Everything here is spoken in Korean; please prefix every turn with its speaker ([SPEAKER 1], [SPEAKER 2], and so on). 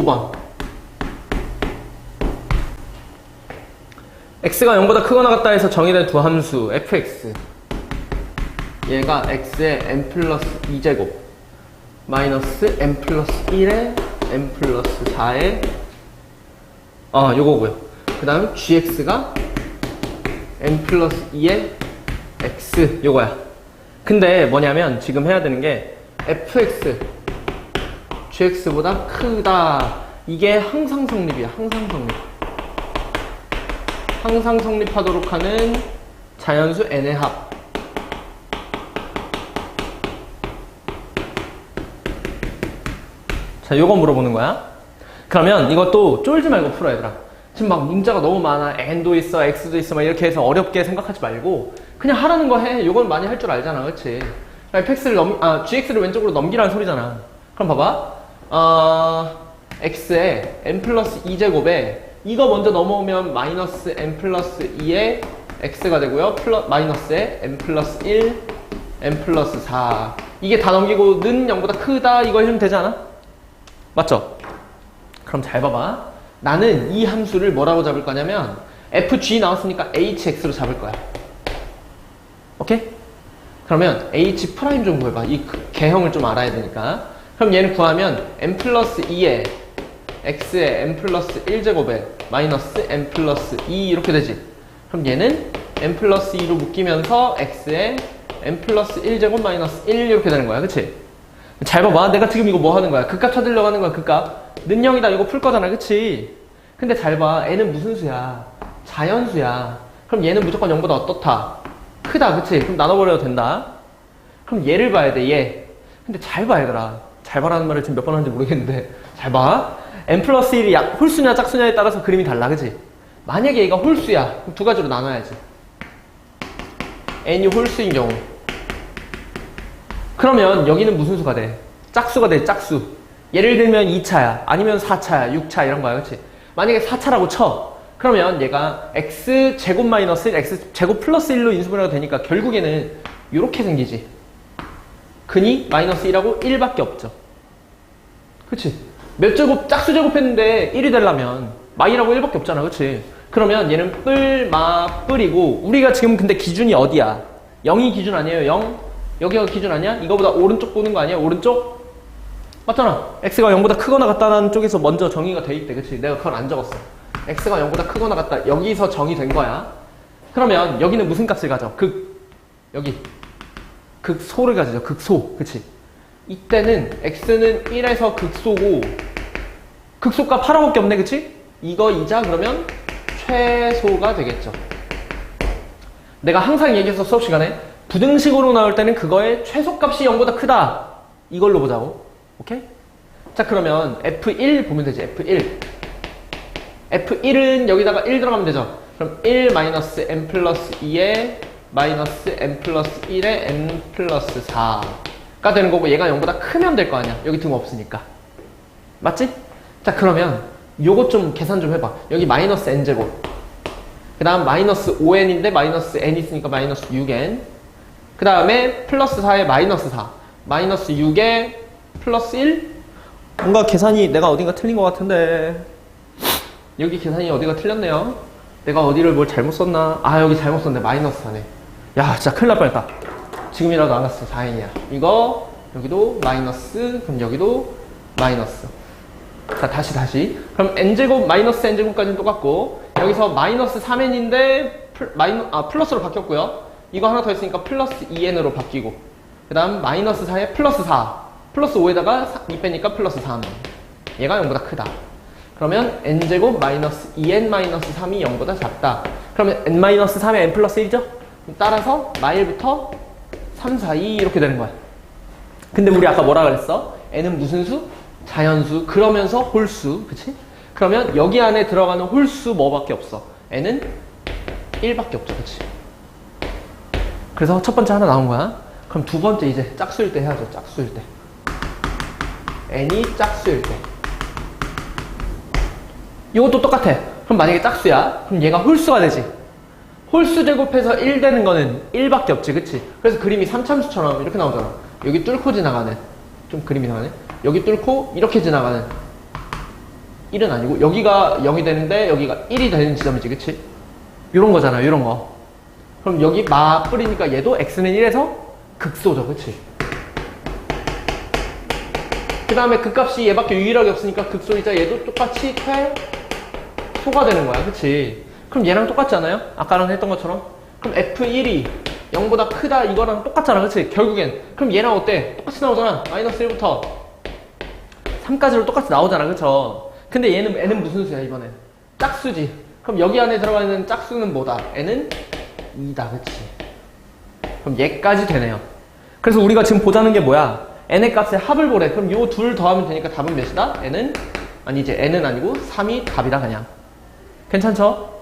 [SPEAKER 1] 5번. X가 0보다 크거나 같다 해서 정의된 두 함수 fx. 얘가 x의 n 플러스 2제곱 마이너스 n 플러스 1에 n 플러스 4에 어 요거고요. 그 다음 gx가 n 플러스 2에 x 요거야. 근데 뭐냐면 지금 해야 되는 게 fx gx보다 크다 이게 항상 성립이야 항상 성립 항상 성립하도록 하는 자연수 n의 합 자, 요거 물어보는 거야. 그러면 이것도 쫄지 말고 풀어, 얘들아. 지금 막 문자가 너무 많아. n도 있어, x도 있어, 막 이렇게 해서 어렵게 생각하지 말고, 그냥 하라는 거 해. 요건 많이 할 줄 알잖아, 그치? fx를 넘, 아, gx를 왼쪽으로 넘기라는 소리잖아. 그럼 봐봐. 어, x에 n 플러스 2제곱에 이거 먼저 넘어오면 마이너스 n 플러스 2에 x가 되고요. 플러, 마이너스에 n 플러스 1, n 플러스 4. 이게 다 넘기고 는 0보다 크다 이거 해주면 되지 않아? 맞죠? 그럼 잘 봐봐. 나는 이 함수를 뭐라고 잡을 거냐면 fg 나왔으니까 hx로 잡을 거야. 오케이? 그러면 h 프라임 좀 구해봐. 이 그- 개형을 좀 알아야 되니까. 그럼 얘는 구하면 n 플러스 2에 x에 n 플러스 1제곱에 마이너스 n 플러스 2 이렇게 되지. 그럼 얘는 n 플러스 2로 묶이면서 x에 n 플러스 1제곱 마이너스 1 이렇게 되는 거야. 그치? 잘 봐봐. 내가 지금 이거 뭐 하는 거야? 극값 찾으려고 하는 거야, 극값. 는영이다. 이거 풀 거잖아. 그치? 근데 잘 봐. n은 무슨 수야? 자연수야. 그럼 얘는 무조건 0보다 어떻다? 크다. 그치? 그럼 나눠버려도 된다. 그럼 얘를 봐야 돼, 얘. 근데 잘 봐, 얘들아. 잘 봐라는 말을 지금 몇 번 하는지 모르겠는데. 잘 봐. n 플러스 1이 약, 홀수냐 짝수냐에 따라서 그림이 달라. 그치? 만약에 얘가 홀수야. 그럼 두 가지로 나눠야지. n이 홀수인 경우. 그러면 여기는 무슨 수가 돼? 짝수가 돼, 짝수. 예를 들면 2차야, 아니면 4차야, 6차 이런 거야, 그렇지? 만약에 4차라고 쳐. 그러면 얘가 x 제곱 마이너스 1, x 제곱 플러스 1로 인수분해가 되니까 결국에는 이렇게 생기지. 근이 마이너스 1하고 1밖에 없죠. 그치? 몇 제곱, 짝수 제곱했는데 1이 되려면 마이라고 1밖에 없잖아, 그치? 그러면 얘는 뿔, 마, 뿔이고 우리가 지금 근데 기준이 어디야? 0이 기준 아니에요, 0? 여기가 기준 아니야? 이거보다 오른쪽 보는 거 아니야? 오른쪽? 맞잖아. x가 0보다 크거나 같다는 쪽에서 먼저 정의가 돼 있대. 그치? 내가 그건 안 적었어. x가 0보다 크거나 같다. 여기서 정의된 거야. 그러면 여기는 무슨 값을 가져? 극. 여기. 극소를 가지죠. 극소. 그치? 이때는 x는 1에서 극소고 극소값 하나밖에 없네. 그치? 이거 이자 그러면 최소가 되겠죠. 내가 항상 얘기해서 수업 시간에 부등식으로 나올 때는 그거의 최소값이 0보다 크다. 이걸로 보자고. 오케이? 자, 그러면 F1 보면 되지. F1. F1은 여기다가 1 들어가면 되죠. 그럼 1 마이너스 n 플러스 2에 마이너스 n 플러스 1에 n 플러스 4 가 되는 거고 얘가 0보다 크면 될 거 아니야. 여기 등 없으니까. 맞지? 자, 그러면 요것 좀 계산 좀 해봐. 여기 마이너스 n제곱. 그 다음 마이너스 5n인데 마이너스 n 있으니까 마이너스 6n. 그 다음에 플러스 4에 마이너스 4. 마이너스 6에 플러스 1? 뭔가 계산이 내가 어딘가 틀린 것 같은데. 여기 계산이 어디가 틀렸네요. 내가 어디를 뭘 잘못 썼나? 아, 여기 잘못 썼네. 마이너스 4네. 야, 진짜 큰일 날 뻔했다. 지금이라도 알았어. 다행이야. 이거, 여기도 마이너스, 그럼 여기도 마이너스. 자, 다시, 다시. 그럼 n제곱, 마이너스 n제곱까지는 똑같고, 여기서 마이너스 3n인데, 마이너, 아, 플러스로 바뀌었고요. 이거 하나 더 있으니까 플러스 2n으로 바뀌고. 그 다음, 마이너스 4에 플러스 4. 플러스 5에다가 2 빼니까 플러스 3. 얘가 0보다 크다. 그러면 n제곱 마이너스 2n 마이너스 3이 0보다 작다. 그러면 n 마이너스 3에 n 플러스 1이죠? 따라서 마일부터 3, 4, 2 이렇게 되는 거야. 근데 우리 아까 뭐라 그랬어? n은 무슨 수? 자연수. 그러면서 홀수. 그치? 그러면 여기 안에 들어가는 홀수 뭐밖에 없어? n은 1밖에 없죠. 그치? 그래서 첫 번째 하나 나온 거야. 그럼 두 번째 이제 짝수일 때 해야죠. 짝수일 때. n이 짝수일 때. 이것도 똑같아. 그럼 만약에 짝수야. 그럼 얘가 홀수가 되지. 홀수 제곱해서 1 되는 거는 1밖에 없지. 그치? 그래서 그림이 삼참수처럼 이렇게 나오잖아. 여기 뚫고 지나가는. 좀 그림이 나가네. 여기 뚫고 이렇게 지나가는. 1은 아니고 여기가 0이 되는데 여기가 1이 되는 지점이지 그치? 요런 거잖아 요런 거 그럼 여기 마 뿌리니까 얘도 x는 1에서 극소죠 그치? 그 다음에 극값이 얘밖에 유일하게 없으니까 극소이자 얘도 똑같이 퇴 소가 되는 거야 그치? 그럼 얘랑 똑같지 않아요? 아까랑 했던 것처럼 그럼 f1이 0보다 크다 이거랑 똑같잖아 그치? 결국엔 그럼 얘랑 어때? 똑같이 나오잖아 마이너스 1부터 3까지로 똑같이 나오잖아 그쵸? 근데 얘는 n은 무슨 수야 이번엔? 짝수지 그럼 여기 안에 들어가 있는 짝수는 뭐다? n은 2다 그치? 그럼 얘까지 되네요 그래서 우리가 지금 보자는 게 뭐야? n의 값의 합을 보래 그럼 요 둘 더하면 되니까 답은 몇이다? n은 아니 이제 n은 아니고 3이 답이다 그냥 괜찮죠?